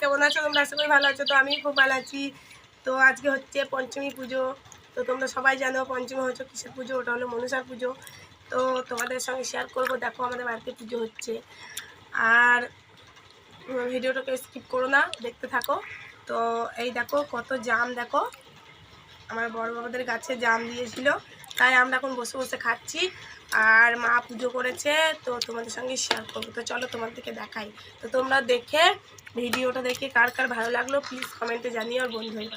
কেমন আছো? তোমরা আশা করি ভালো আছো। তো আমি খুব ভালো আছি। তো আজকে হচ্ছে পঞ্চমী পুজো। তো তোমরা সবাই জানো পঞ্চমী হচ্ছে কিসের পুজো? ওটা হলো মনসার পুজো। তো তোমাদের সঙ্গে শেয়ার করব। দেখো আমাদের বাড়িতে পুজো হচ্ছে। আর ভিডিওটাকে স্কিপ করো না। দেখতে থাকো। তো এই দেখো কত জাম দেখো। আমার বড় বাবাদের গাছে জাম দিয়েছিল, তাই আমরা এখন বসে বসে খাচ্ছি। আর মা পুজো করেছে, তো তোমাদের সঙ্গে শেয়ার করব। তো চলো তোমাদেরকে দেখাই। তো তোমরা দেখে, ভিডিওটা দেখে কার কার ভালো লাগল প্লিজ কমেন্টে জানিও আর বন্ধু হয়ে।